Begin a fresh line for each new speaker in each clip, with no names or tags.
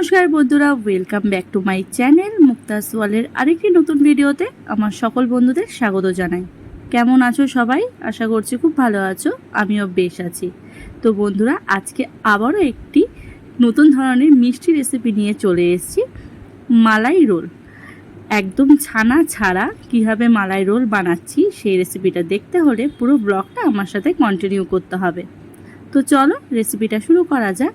নমস্কার বন্ধুরা welcome back to my channel Muktas ওয়ালের আরেকটি নতুন ভিডিওতে আমার সকল বন্ধুদের স্বাগত জানাই। কেমন আছো সবাই? আশা করছি খুব ভালো আছো, আমিও বেশ আছি। তো বন্ধুরা, আজকে আবারও একটি নতুন ধরনের মিষ্টি রেসিপি নিয়ে চলে এসেছি, মালাই রোল। একদম ছানা ছাড়া কীভাবে মালাই রোল বানাচ্ছি, সেই রেসিপিটা দেখতে হলে পুরো ব্লগটা আমার সাথে কন্টিনিউ করতে হবে। তো চলো রেসিপিটা শুরু করা যাক।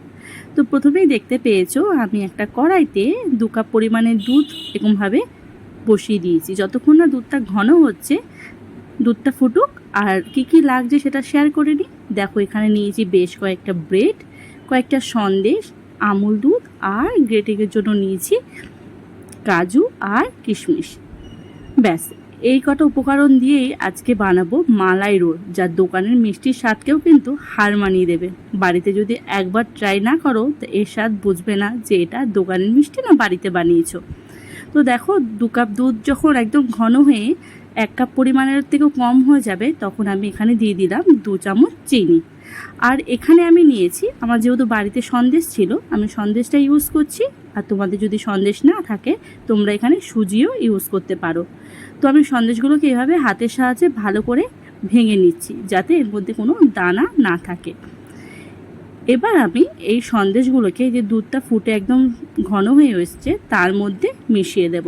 তো প্রথমেই দেখতে পেয়েছ, আমি একটা কড়াইতে দু কাপ পরিমাণের দুধ এরকমভাবে বসিয়ে দিয়েছি। যতক্ষণ না দুধটা ঘন হচ্ছে, দুধটা ফুটুক, আর কি কি লাগছে সেটা শেয়ার করে নিই। দেখো, এখানে নিয়েছি বেশ কয়েকটা ব্রেড কয়েকটা সন্দেশ, আমুল দুধ, আর গ্রেটিংয়ের জন্য নিয়েছি কাজু আর কিশমিশ। ব্যাস। এই কটা উপকরণ দিয়েই আজকে বানাবো মালাই রোল, যার দোকানের মিষ্টির স্বাদকেও কিন্তু হার মানিয়ে দেবে। বাড়িতে যদি একবার ট্রাই না করো, তো এর স্বাদ বুঝবে না যে এটা দোকানের মিষ্টি না বাড়িতে বানিয়েছো। তো দেখো, দু কাপ দুধ যখন একদম ঘন হয়ে এক কাপ পরিমাণের থেকেও কম হয়ে যাবে, তখন আমি এখানে দিয়ে দিলাম দু চামচ চিনি। আর এখানে আমি নিয়েছি, আমার যেহেতু বাড়িতে সন্দেশ ছিল, আমি সন্দেশটা ইউজ করছি। আর তোমাদের যদি সন্দেশ না থাকে, তোমরা এখানে সুজিও ইউজ করতে পারো। তো আমি সন্দেশগুলোকে এভাবে হাতের সাহায্যে ভালো করে ভেঙে নিচ্ছি, যাতে এর মধ্যে কোনো দানা না থাকে। এবার আমি এই সন্দেশগুলোকে যে দুধটা ফুটে একদম ঘন হয়ে এসছে, তার মধ্যে মিশিয়ে দেব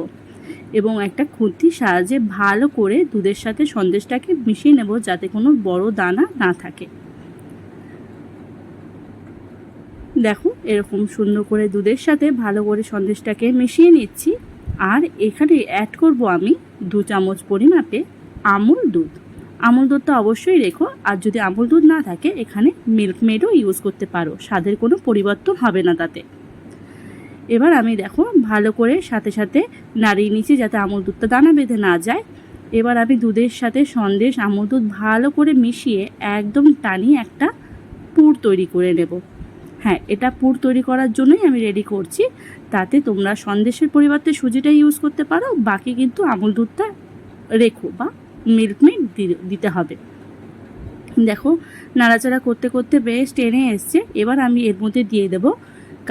এবং একটা খুঁতির সাহায্যে ভালো করে দুধের সাথে সন্দেশটাকে মিশিয়ে নেব, যাতে কোনো বড় দানা না থাকে। দেখো এরকম সুন্দর করে দুধের সাথে ভালো করে সন্দেশটাকে মিশিয়ে নিচ্ছি। আর এখানে অ্যাড করব আমি দু চামচ পরিমাপে আমুল দুধ। আমুল দুধটা অবশ্যই রেখো, আর যদি আমুল দুধ না থাকে, এখানে মিল্ক মেডও ইউজ করতে পারো। স্বাদের কোনো পরিবর্তন হবে না তাতে। এবার আমি দেখো, ভালো করে সাথে সাথে নাড়িয়ে নিচ্ছি যাতে আমুল দুধটা দানা বেঁধে না যায়। এবার আমি দুধের সাথে সন্দেশ আমুল দুধ ভালো করে মিশিয়ে একদম টানিয়ে একটা পুর তৈরি করে নেব। হ্যাঁ এটা পুর তৈরি করার জন্যই আমি রেডি করছি। তাতে তোমরা সন্দেশের পরিবর্তে সুজিটা ইউজ করতে পারো, বাকি কিন্তু আমুল দুধটা রেখো বা মিল্ক মিল্কমেড দিতে হবে। দেখো, নাড়াচাড়া করতে করতে বেশ টেনে এসছে। এবার আমি এর মধ্যে দিয়ে দেবো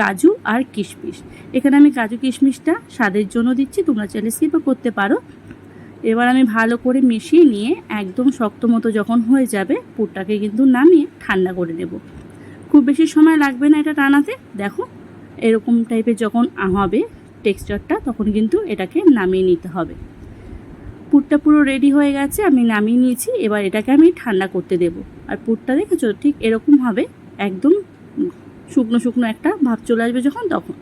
কাজু আর কিশমিশ। এখানে আমি কাজু কিশমিশটা স্বাদের জন্য দিচ্ছি, তোমরা চাইলে স্কিপও করতে পারো। এবার আমি ভালো করে মিশিয়ে নিয়ে একদম শক্ত মতো যখন হয়ে যাবে, পুরটাকে কিন্তু নামিয়ে ঠান্ডা করে নেব। খুব বেশি সময় লাগবে না এটা টানাতে। দেখো, এরকম টাইপের যখন হবে টেক্সচারটা তখন কিন্তু এটাকে নামিয়ে নিতে হবে। পুরটা পুরো রেডি হয়ে গেছে, আমি নামিয়ে নিয়েছি, এবার এটাকে আমি ঠান্ডা করতে দেব। আর পুরটা দেখেছ? ঠিক এরকম হবে, একদম শুকনো শুকনো একটা ভাব চলে আসবে যখন, তখন।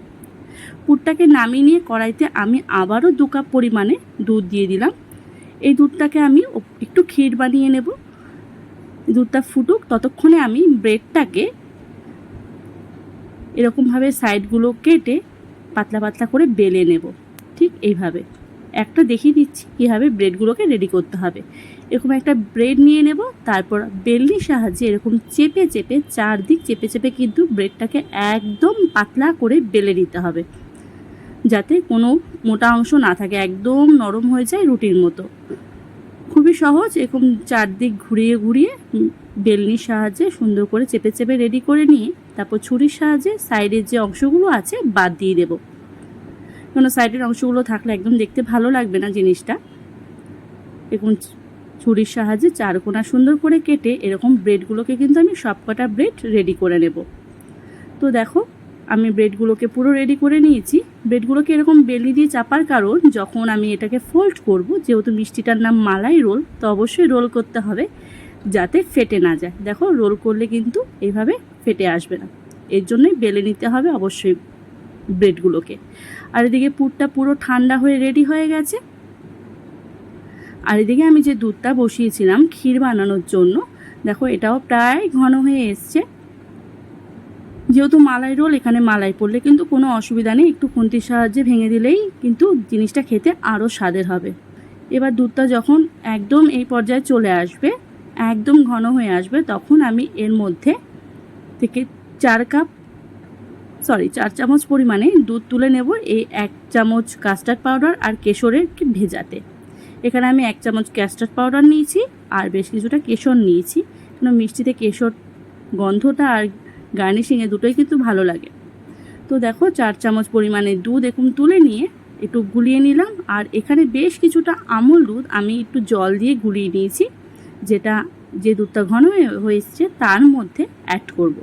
পুরটাকে নামিয়ে নিয়ে কড়াইতে আমি আবারও দু কাপ পরিমাণে দুধ দিয়ে দিলাম। এই দুধটাকে আমি একটু ক্ষীর বানিয়ে নেব। দুধটা ফুটুক, ততক্ষণে আমি ব্রেডটাকে এরকমভাবে সাইডগুলো কেটে পাতলা পাতলা করে বেলে নেব। ঠিক এইভাবে। একটা দেখিয়ে দিচ্ছি কীভাবে ব্রেডগুলোকে রেডি করতে হবে। এরকম একটা ব্রেড নিয়ে নেব, তারপর বেলনির সাহায্যে এরকম চেপে চেপে চারদিক চেপে চেপে কিন্তু ব্রেডটাকে একদম পাতলা করে বেলে নিতে হবে। যাতে কোনো মোটা অংশ না থাকে, একদম নরম হয়ে যায় রুটির মতো। খুবই সহজ, এরকম চারদিক ঘুরিয়ে ঘুরিয়ে বেলনির সাহায্যে সুন্দর করে চেপে চেপে রেডি করে নিয়ে, তারপর ছুরির সাহায্যে সাইডের যে অংশগুলো আছে বাদ দিয়ে দেবো। কোনো সাইডের অংশগুলো থাকলে একদম দেখতে ভালো লাগবে না জিনিসটা। এরকম ছুরির সাহায্যে চারকোনা সুন্দর করে কেটে, এরকম ব্রেডগুলোকে কিন্তু আমি সবকটা ব্রেড রেডি করে নেব। তো দেখো আমি ব্রেডগুলোকে পুরো রেডি করে নিয়েছি। ব্রেডগুলোকে এরকম বেলি দিয়ে চাপার কারণ যখন আমি এটাকে ফোল্ড করব, যেহেতু মিষ্টিটার নাম মালাই রোল তো অবশ্যই রোল করতে হবে যাতে ফেটে না যায়। দেখো রোল করলে কিন্তু এইভাবে ফেটে আসবে না। এর জন্যই বেলে নিতে হবে অবশ্যই ব্রেডগুলোকে। আর এদিকে পুরটা পুরো ঠান্ডা হয়ে রেডি হয়ে গেছে। আর এদিকে আমি যে দুধটা বসিয়েছিলাম ক্ষীর বানানোর জন্য, দেখো এটাও প্রায় ঘন হয়ে এসছে। যেহেতু মালাই রোল, এখানে মালাই পড়লে কিন্তু কোনো অসুবিধা নেই। একটু খুন্তির সাহায্যে ভেঙে দিলেই কিন্তু জিনিসটা খেতে আরও স্বাদের হবে। এবার দুধটা যখন একদম এই পর্যায়ে চলে আসবে, একদম ঘন হয়ে আসবে, তখন আমি এর মধ্যে থেকে চার কাপ সরি চার চামচ পরিমাণে দুধ তুলে নেব এই এক চামচ কাস্টার্ড পাউডার আর কেশরের ভেজাতে। এখানে আমি এক চামচ কাস্টার্ড পাউডার নিয়েছি আর বেশ কিছুটা কেশর নিয়েছি। কেন মিষ্টিতে কেশর গন্ধটা আর গার্নিশিংয়ে দুটোই কিন্তু ভালো লাগে। তো দেখো চার চামচ পরিমাণে দুধ এরকম তুলে নিয়ে একটু গুলিয়ে নিলাম। আর এখানে বেশ কিছুটা আমুল দুধ আমি একটু জল দিয়ে গুলিয়ে নিয়েছি, যেটা যে দুধটা ঘন হয়ে- তার মধ্যে অ্যাড করব।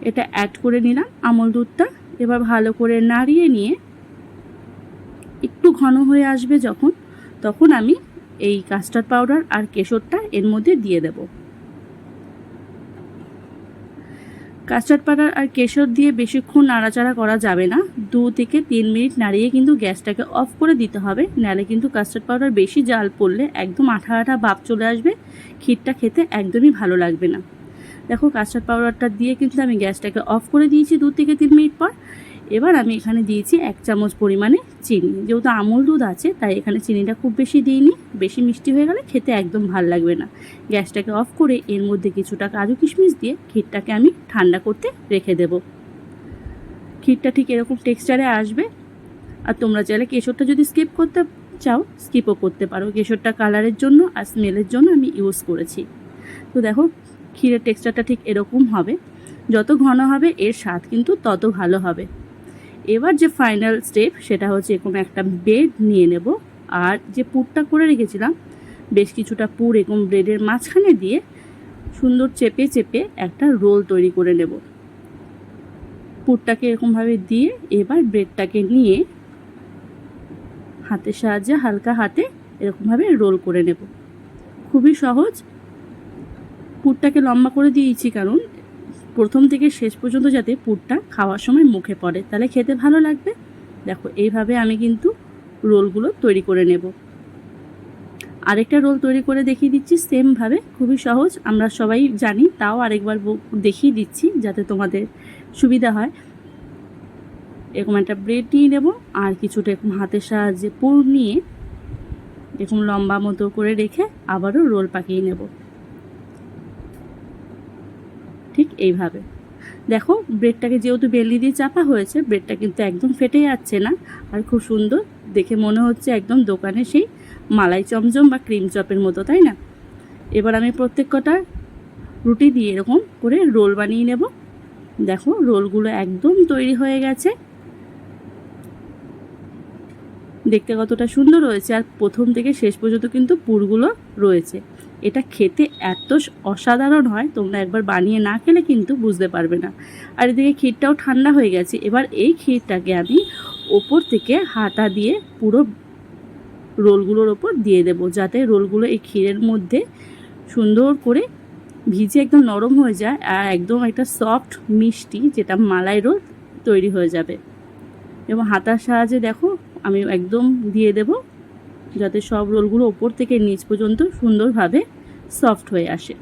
এটা অ্যাড করে নিলাম আমুল দুধটা। এবার ভালো করে নাড়িয়ে নিয়ে একটু ঘন হয়ে আসবে যখন, তখন আমি এই কাস্টার্ড পাউডার আর কেশরটা এর মধ্যে দিয়ে দেব। কাস্টার্ড পাউডার আর কেশর দিয়ে বেশিক্ষণ নাড়াচাড়া করা যাবে না। দু থেকে তিন মিনিট নাড়িয়ে কিন্তু গ্যাসটাকে অফ করে দিতে হবে। নাহলে কিন্তু কাস্টার্ড পাউডার বেশি জাল পড়লে একদম আঠা আঠা ভাব চলে আসবে। ক্ষীরটা খেতে একদমই ভালো লাগবে না। দেখো, কাস্টার্ড পাউডারটা দিয়ে কিন্তু আমি গ্যাসটাকে অফ করে দিয়েছি দু থেকে তিন মিনিট পর। এবার আমি এখানে দিয়েছি এক চামচ পরিমাণে চিনি। যেহেতু আমুল দুধ আছে, তাই এখানে চিনিটা খুব বেশি দিইনি। বেশি মিষ্টি হয়ে গেলে খেতে একদম ভালো লাগবে না। গ্যাসটাকে অফ করে এর মধ্যে কিছুটা কাজু কিশমিশ দিয়ে ক্ষীরটাকে আমি ঠান্ডা করতে রেখে দেব। ক্ষীরটা ঠিক এরকম টেক্সচারে আসবে। আর তোমরা চাইলে কেশরটা যদি স্কিপ করতে চাও, স্কিপও করতে পারো। কেশরটা কালারের জন্য আর স্মেলের জন্য আমি ইউজ করেছি। তো দেখো, ক্ষীরের টেক্সচারটা ঠিক এরকম হবে। যত ঘন হবে, এর স্বাদ কিন্তু তত ভালো হবে। এবার যে ফাইনাল স্টেপ সেটা হচ্ছে এরকম একটা বেড নিয়ে নেব। আর যে পুরটা করে রেখেছিলাম, বেশ কিছুটা পুর এরকম ব্রেডের মাঝখানে দিয়ে সুন্দর চেপে চেপে একটা রোল তৈরি করে নেব। পুরটাকে এরকমভাবে দিয়ে এবার ব্রেডটাকে নিয়ে হাতের সাহায্যে হালকা হাতে এরকমভাবে রোল করে নেব। খুবই সহজ। পুরটাকে লম্বা করে দিয়েছি কারণ প্রথম থেকে শেষ পর্যন্ত যাতে পুরটা খাওয়ার সময় মুখে পড়ে। তাহলে খেতে ভালো লাগবে? দেখো, এইভাবে আমি কিন্তু রোলগুলো তৈরি করে নেব। আরেকটা রোল তৈরি করে দেখিয়ে দিচ্ছি সেমভাবে। খুবই সহজ, আমরা সবাই জানি, তাও আরেকবার দেখিয়ে দিচ্ছি যাতে তোমাদের সুবিধা হয়। এরকম একটা ব্রেড নিয়ে নেব, আর কিছুটা এরকম হাতের সাহায্যে পুর নিয়ে এরকম লম্বা মতো করে রেখে আবারও রোল পাকিয়ে নেব ঠিক এইভাবে। দেখো, ব্রেডটাকে যেহেতু বেলনি দিয়ে চাপা হয়েছে, ব্রেডটা কিন্তু একদম ফেটে যাচ্ছে না। আর খুব সুন্দর, দেখে মনে হচ্ছে একদম দোকানে সেই মালাই চমচম বা ক্রিম চপের মতো, তাই না? এবার আমি প্রত্যেক কটা রুটি দিয়ে এরকম করে রোল বানিয়ে নেব। দেখো, রোলগুলো একদম তৈরি হয়ে গেছে। দেখতে কতটা সুন্দর রয়েছে আর প্রথম থেকে শেষ পর্যন্ত কিন্তু পুরগুলো রয়েছে। এটা খেতে এত অসাধারণ হয়, তোমরা একবার বানিয়ে না খেলে কিন্তু বুঝতে পারবে না। আর এদিকে ক্ষীরটাও ঠান্ডা হয়ে গেছে, এবার এই ক্ষীরটাকে আমি ওপর থেকে হাতা দিয়ে পুরো রোলগুলোর ওপর দিয়ে দেবো, যাতে রোলগুলো এই ক্ষীরের মধ্যে সুন্দর করে ভিজে একদম নরম হয়ে যায় আর একদম একটা সফট মিষ্টি যেটা মালাই রোল তৈরি হয়ে যাবে। এবং হাতার সাহায্যে দেখো, আমি একদম দিয়ে দেব যাতে সব রোলগুলো ওপর থেকে নিচ পর্যন্ত সুন্দরভাবে সফট হয়ে আসে।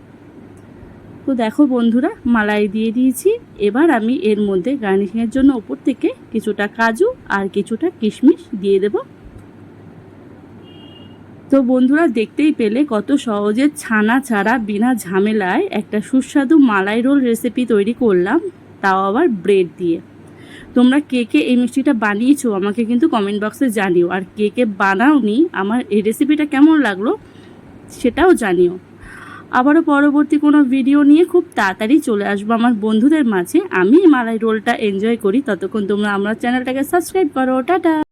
তো দেখো বন্ধুরা, মালাই দিয়ে দিয়েছি। এবার আমি এর মধ্যে গার্নিশিংয়ের জন্য ওপর থেকে কিছুটা কাজু আর কিছুটা কিশমিশ দিয়ে দেব। তো বন্ধুরা, দেখতেই পেলে কত সহজে ছানা ছাড়া বিনা ঝামেলায় একটা সুস্বাদু মালাই রোল রেসিপি তৈরি করলাম, তাও আবার ব্রেড দিয়ে। তোমরা কে কে এই মিষ্টিটা বানিয়েছো আমাকে কিন্তু কমেন্ট বক্সে জানিও। আর কে কে বানাওনি, আমার এই রেসিপিটা কেমন লাগল সেটাও জানিও। আবারও পরবর্তী কোনো ভিডিও নিয়ে খুব তাড়াতাড়ি চলে আসব আমার বন্ধুদের মাঝে। আমি মালাই রোলটা এনজয় করি। ততক্ষণ তোমরা আমার চ্যানেলটাকে সাবস্ক্রাইব করো। টাটা!